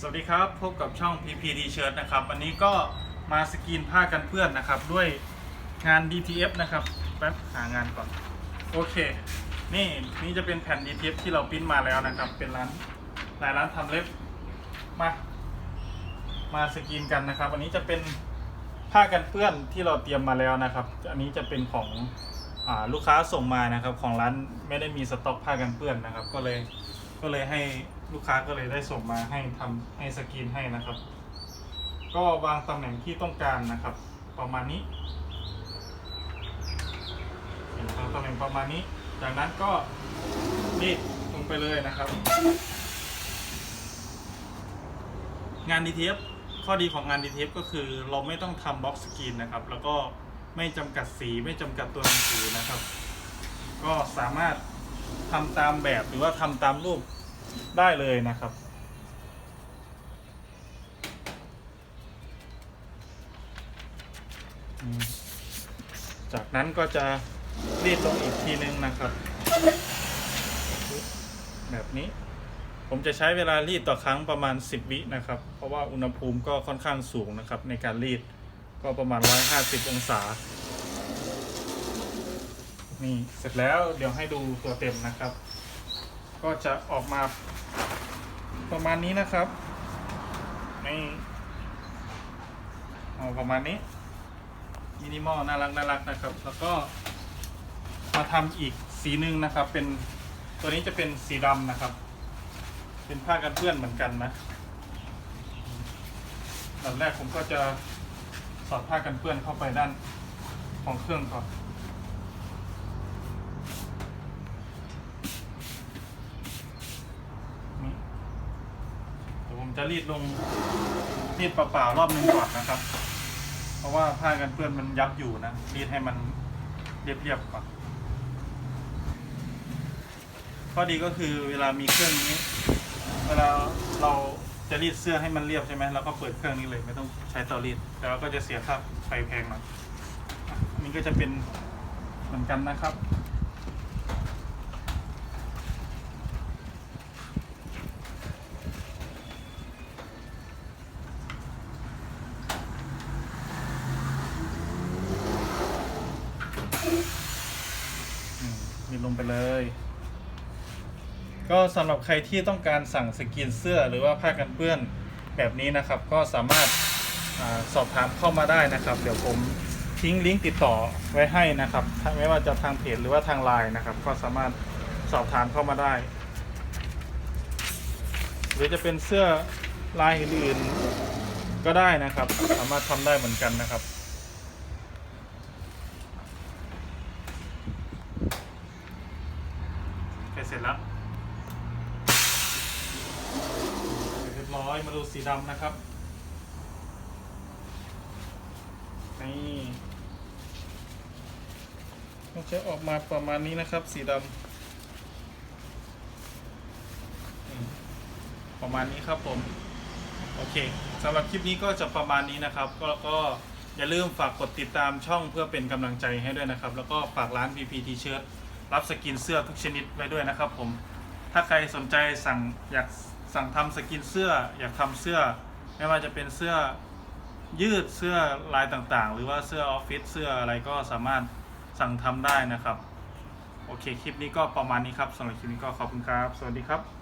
สวัสดีครับ พบกับช่อง PP t shirt นะครับ วันนี้ก็มาสกรีนผ้ากันเพื่อนนะครับ ด้วยงาน DTF นะครับ แป๊บหางานก่อน โอเค นี่นี่จะเป็นแผ่น DTF ที่เราปริ้นมาแล้วนะครับ เป็นร้านหลายร้านทำเล็บ มา มาสกรีนกันนะครับอันนี้จะเป็นผ้ากันเปื้อนที่เราเตรียมมาแล้วนะครับ อันนี้จะเป็นของอลูกค้าส่งมานะครับ ของร้านไม่ได้มีสต็อกผ้ากันเปื้อนนะครับ ก็เลย ก็เลยให้ลูกค้าก็เลยได้ส่งมาให้ทำให้สกรีนให้นะครับ ก็วางตำแหน่งที่ต้องการนะครับ ประมาณนี้วางตำแหน่งประมาณนี้ จากนั้นก็รีดลงไปเลยนะครับ งาน DTF ข้อดีของงาน DTF ก็คือเราไม่ต้องทำบล็อกสกรีนนะครับ แล้วก็ไม่จำกัดสีไม่จำกัดตัวหนังสือนะครับ ก็สามารถ ทำตามแบบหรือว่าทำตามรูปได้เลยนะครับ จากนั้นก็จะรีดลงอีกทีนึงนะครับ แบบนี้ ผมจะใช้เวลารีดต่อครั้งประมาณ 10 วินะครับ เพราะว่าอุณหภูมิก็ค่อนข้างสูงนะครับ ในการรีดก็ประมาณ 150 องศา นี่เสร็จแล้วเดี๋ยวให้ดูตัวเต็มนะครับ ก็จะออกมาประมาณนี้นะครับนี่เอประมาณนี้มินิมอลน่ารักน่ารักนะครับ แล้วก็มาทำอีกสีหนึ่งนะครับ เป็นตัวนี้จะเป็นสีดำนะครับ เป็นผ้ากันเปื้อนเหมือนกันนะตอนแรกผมก็จะสอดผ้ากันเปื้อนเข้าไปด้านของเครื่องก่อนเดี๋ยว ผมจะรีดลงรีดเปล่าๆรอบหนึงก่อนนะครับ เพราะว่าผ้ากันเปื้อนมันยับอยู่นะรีดให้มันเรียบๆก่อนข้อดีก็คือเวลามีเครื่องนี้ เวลาเราจะรีดเสื้อให้มันเรียบใช่ไหมเราก็เปิดเครื่องนี้เลยไม่ต้องใช้เตารีดแต่เราก็จะเสียค่าไฟแพงหน่อยนี่ก็จะเป็นเหมือนกันนะครับ มีลงไปเลย ก็สำหรับใครที่ต้องการสั่งสกรีนเสื้อหรือว่าผ้ากันเปื้อนแบบนี้นะครับ ก็สามารถอาสอบถามเข้ามาได้นะครับ เดี๋ยวผมทิ้งลิงก์ติดต่อไว้ให้นะครับถ้าไม่ว่าจะทางเพจหรือว่าทางไลน์นะครับ ก็สามารถสอบถามเข้ามาได้ หรือจะเป็นเสื้อลายอื่นๆก็ได้นะครับ สามารถทำได้เหมือนกันนะครับ โอ เสร็จแล้วเรียบร้อยมาดูสีดำนะครับนี่มันจะออกมาประมาณนี้นะครับ สีดำประมาณนี้ครับผม โอเคสำหรับคลิปนี้ก็จะประมาณนี้นะครับ ก็ก็อย่าลืมฝากกดติดตามช่องเพื่อเป็นกำลังใจให้ด้วยนะครับ แล้วก็ฝากร้าน PP T-shirt รับสกินเสื้อทุกชนิดไว้ด้วยนะครับผม ถ้าใครสนใจสั่งอยากสั่งทำสกินเสื้อ อยากทำเสื้อ ไม่ว่าจะเป็นเสื้อยืดเสื้อลายต่างๆ หรือว่าเสื้อออฟฟิศเสื้ออะไรก็สามารถสั่งทำได้นะครับ โอเค คลิปนี้ก็ประมาณนี้ครับสำหรับคลิปนี้ก็ขอบคุณครับ สวัสดีครับ